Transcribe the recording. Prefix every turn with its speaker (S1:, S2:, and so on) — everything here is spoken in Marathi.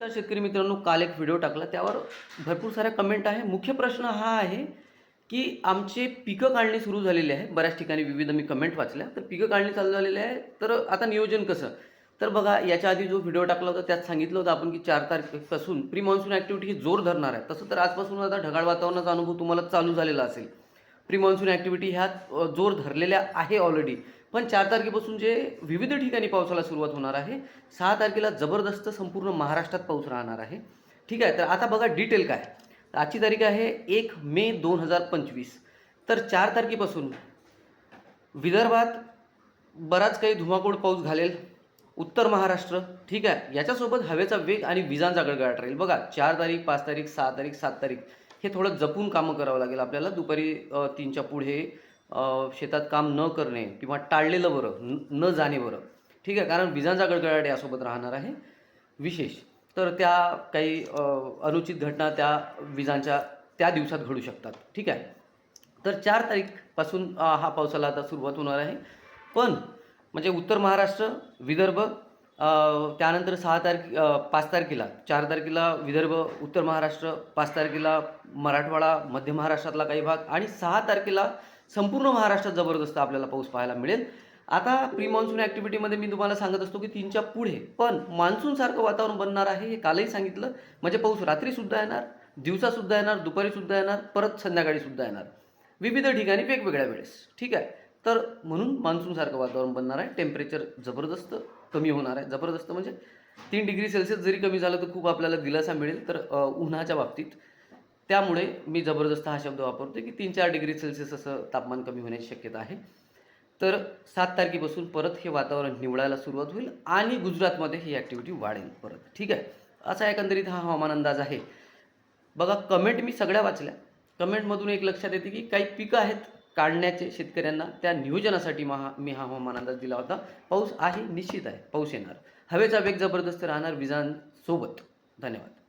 S1: तर शेतकरी मित्रांनो काल एक व्हिडिओ टाकला. त्यावर भरपूर साऱ्या कमेंट आहे. मुख्य प्रश्न हा आहे की आमचे पिकं काढणे सुरू झालेली आहे. बऱ्याच ठिकाणी विविध मी कमेंट वाचल्या. तर पिकं काढणे चालू झालेली आहे. तर आता नियोजन कसं? तर बघा याच्या आधी जो व्हिडिओ टाकला होता त्यात सांगितलं होतं आपण की चार तारखेपासून प्री मान्सून ॲक्टिव्हिटी ही जोर धरणार आहे. तसं तर आजपासून आता ढगाळ वातावरणाचा अनुभव तुम्हाला चालू झालेला असेल. प्री मान्सून ॲक्टिव्हिटी ह्या जोर धरलेल्या आहे ऑलरेडी पण चार तारखेपासून जे विविध ठिकाणी पावसाला सुरुवात होणार आहे सहा तारखेला जबरदस्त संपूर्ण महाराष्ट्रात पाऊस राहणार आहे. ठीक आहे तर आता बघा डिटेल काय. आजची तारीख आहे एक मे दोन हजार पंचवीस. तर चार तारखेपासून विदर्भात बराच काही धुमाकूळ पाऊस घालेल. उत्तर महाराष्ट्र ठीक आहे याच्यासोबत हवेचा वेग आणि विजांचा गडगडाट राहील. बघा चार तारीख पाच तारीख सहा तारीख सात तारीख हे थोडं जपून कामं करावं लागेल आपल्याला. दुपारी तीनच्या पुढे शेतात काम न करणे किंवा टाळलेलं बरं न जाणे बरं. ठीक आहे कारण विजांचा गडगडाट यासोबत राहणार आहे विशेष. तर त्या काही अनुचित घटना त्या विजांच्या त्या दिवसात घडू शकतात. ठीक आहे? तर चार तारीखपासून हा पावसाला आता सुरुवात होणार आहे. पण म्हणजे उत्तर महाराष्ट्र विदर्भ त्यानंतर सहा तारखे पाच तारखेला चार तारखेला विदर्भ उत्तर महाराष्ट्र पाच तारखेला मराठवाडा मध्य महाराष्ट्रातला काही भाग आणि सहा तारखेला संपूर्ण महाराष्ट्रात जबरदस्त आपल्याला पाऊस पाहायला मिळेल. आता प्री मान्सून ॲक्टिव्हिटीमध्ये मी तुम्हाला सांगत असतो की तीनच्या पुढे पण मान्सूनसारखं वातावरण बनणार आहे हे कालही सांगितलं. म्हणजे पाऊस रात्रीसुद्धा येणार दिवसासुद्धा येणार दुपारीसुद्धा येणार परत संध्याकाळीसुद्धा येणार. विविध ठिकाणी वेगवेगळ्या वेळेस ठीक आहे? तर म्हणून मान्सूनसारखं वातावरण बनणार आहे. टेम्परेचर जबरदस्त कमी होणार आहे. जबरदस्त म्हणजे तीन डिग्री सेल्सिअस जरी कमी झालं तर खूप आपल्याला दिलासा मिळेल. तर उन्हाच्या बाबतीत. त्यामुळे मी जबरदस्त हा शब्द वापरतो की तीन चार डिग्री सेल्सिअस असं तापमान कमी होण्याची शक्यता आहे. तर सात तारखेपासून परत हे वातावरण निवळायला सुरुवात होईल आणि गुजरातमध्ये ही ॲक्टिव्हिटी वाढेल परत. ठीक आहे? असा एकंदरीत हा हवामान अंदाज आहे. बघा कमेंट मी सगळ्या वाचल्या. कमेंटमधून एक लक्षात येते की काही पिकं आहेत. काढण्याचे शेतकऱ्यांना त्या नियोजनासाठी महा मी हा हवामान अंदाज दिला होता. पाऊस आहे निश्चित आहे. पाऊस येणार. हवेचा वेग जबरदस्त राहणार विजांसोबत. धन्यवाद.